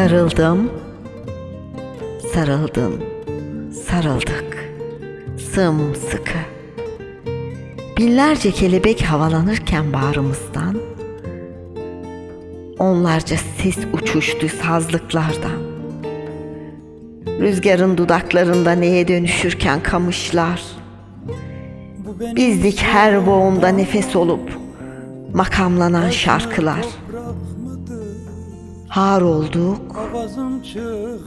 Sarıldım, sarıldın, sarıldık, sımsıkı. Binlerce kelebek havalanırken bağrımızdan, onlarca ses uçuştu sazlıklardan. Rüzgarın dudaklarında neye dönüşürken kamışlar, bizdik her boğumda nefes olup makamlanan şarkılar. Har olduk,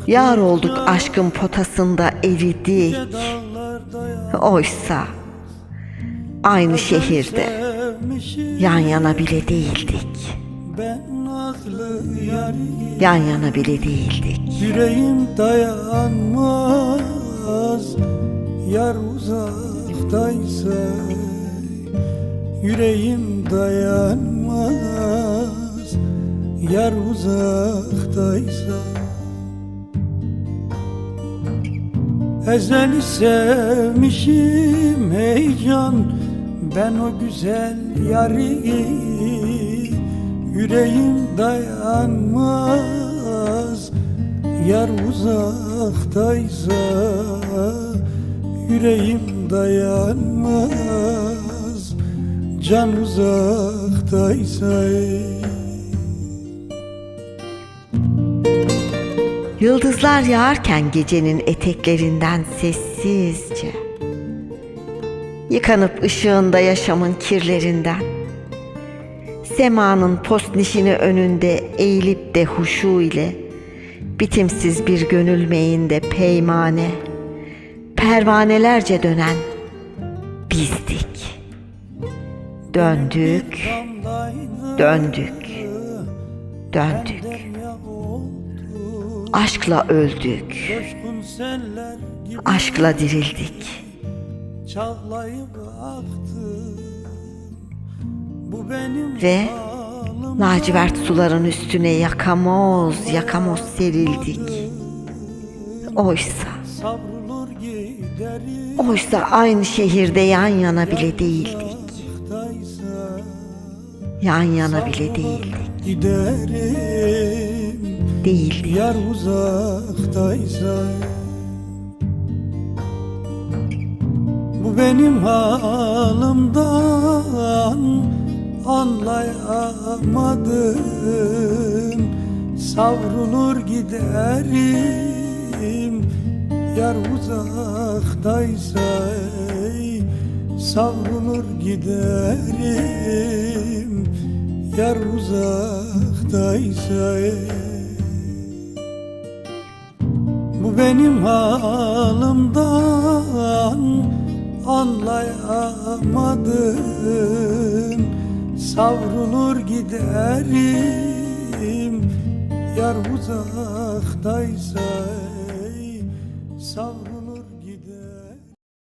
Yar olduk aşkın potasında eridik. Oysa aynı şehirde yan yana bile değildik. Yan yana bile değildik. Yüreğim dayanmaz Yar uzaktaysa Yüreğim dayanmaz Yar uzaktaysa Ezeli sevmişim heyecan Ben o güzel yari Yüreğim dayanmaz. Yar uzaktaysa Yüreğim dayanmaz. Can uzaktaysa Yıldızlar yağarken gecenin eteklerinden sessizce. Yıkanıp ışığında yaşamın kirlerinden. Semanın postnişini önünde eğilip de huşu ile. Bitimsiz bir gönül meyinde peymane. Pervanelerce dönen bizdik. Döndük, döndük, döndük Aşkla öldük, aşkla dirildik ve lacivert suların üstüne yakamoz yakamoz serildik. Oysa, oysa aynı şehirde yan yana bile değildik. Yan yana bile değildik. Giderim Değildik. Yar uzaktaysa Bu benim halimden anlayamadım Savrulur giderim. Yar uzaktaysa Savrulur giderim. Yar uzaktaysa Bu benim halimden anlayamadım Savrulur giderim Yar uzaktaysa